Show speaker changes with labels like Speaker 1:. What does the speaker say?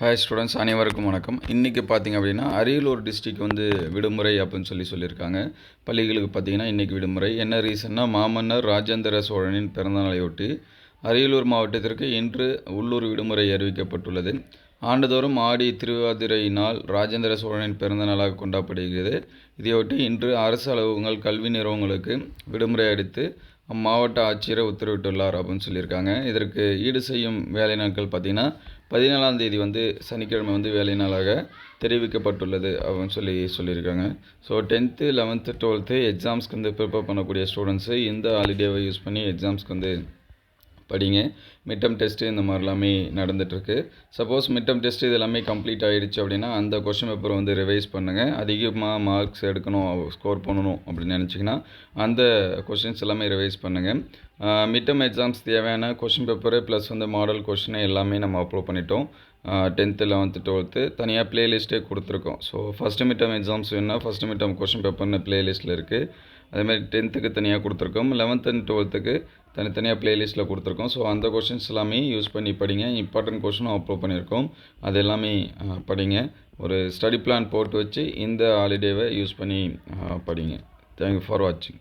Speaker 1: Hi students அனைவருக்கும் வணக்கம். இன்றைக்கி பார்த்தீங்க அப்படின்னா அரியலூர் டிஸ்ட்ரிக் வந்து விடுமுறை அப்படின்னு சொல்லி சொல்லியிருக்காங்க. பள்ளிகளுக்கு பார்த்தீங்கன்னா இன்றைக்கி விடுமுறை. என்ன ரீசன்னா மாமன்னர் ராஜேந்திர சோழனின் பிறந்தநாளையொட்டி அரியலூர் மாவட்டத்திற்கு இன்று உள்ளூர் விடுமுறை அறிவிக்கப்பட்டுள்ளது. ஆண்டுதோறும் ஆடி திருவாதிரை நாள் ராஜேந்திர சோழனின் பிறந்த நாளாக கொண்டாடப்படுகிறது. இதையொட்டி இன்று அரசு அலுவலகங்கள் கல்வி நிறுவனங்களுக்கு விடுமுறை அடித்து அம்மாவட்ட ஆட்சியர் உத்தரவிட்டுள்ளார் அப்படின்னு சொல்லியிருக்காங்க. இதற்கு ஈடு செய்யும் வேலை நாட்கள் பார்த்திங்கன்னா பதினேழாம் தேதி வந்து சனிக்கிழமை வந்து வேலை நாளாக தெரிவிக்கப்பட்டுள்ளது அப்படின்னு சொல்லி சொல்லியிருக்காங்க. ஸோ டென்த்து லெவன்த்து டுவெல்த்து எக்ஸாம்ஸ்க்கு வந்து ப்ரிப்பேர் பண்ணக்கூடிய ஸ்டூடெண்ட்ஸு இந்த ஹாலிடேவை யூஸ் பண்ணி எக்ஸாம்ஸ்க்கு வந்து படிங்க. மிட்டம் டெஸ்ட்டு இந்த மாதிரி எல்லாமே நடந்துகிட்ருக்கு சப்போஸ் மிட்டம் டெஸ்ட்டு இது எல்லாமே கம்ப்ளீட் ஆகிடுச்சு அப்படின்னா அந்த கொஷின் பேப்பரை வந்து ரிவைஸ் பண்ணுங்கள் அதிகமாக மார்க்ஸ் எடுக்கணும் ஸ்கோர் பண்ணணும் அப்படின்னு நினச்சிங்கன்னா அந்த கொஷின்ஸ் எல்லாமே ரிவைஸ் பண்ணுங்கள் மிட்டம் எக்ஸாம்ஸ் தேவையான கொஷின் பேப்பரு ப்ளஸ் வந்து மாடல் கொஷினை எல்லாமே நம்ம அப்லோட் பண்ணிட்டோம். டென்த்து லெவன்த்து டுவெல்த்து தனியாக ப்ளேலிஸ்ட்டே கொடுத்துருக்கோம். ஸோ ஃபஸ்ட்டு மிட்டம் எக்ஸாம்ஸ் வேணுன்னா ஃபஸ்ட்டு மிட்டம் கொஷின் பேப்பர்னு ப்ளேலிஸ்ட்டில் இருக்குது அதேமாதிரி டென்த்துக்கு தனியாக கொடுத்துருக்கோம். லெவன்த் அண்ட் டுவெல்த்துக்கு தனித்தனியாக ப்ளேலிஸ்ட்டில் கொடுத்துருக்கோம். ஸோ அந்த கொஷின்ஸ் எல்லாமே யூஸ் பண்ணி படிங்க. இம்பார்ட்டன்ட் கொஷினும் அப்லோட் பண்ணியிருக்கோம். அது எல்லாமே படிங்க. ஒரு ஸ்டடி பிளான் போட்டு வச்சு இந்த ஹாலிடேவை யூஸ் பண்ணி படிங்க. தேங்க்யூ ஃபார் வாட்சிங்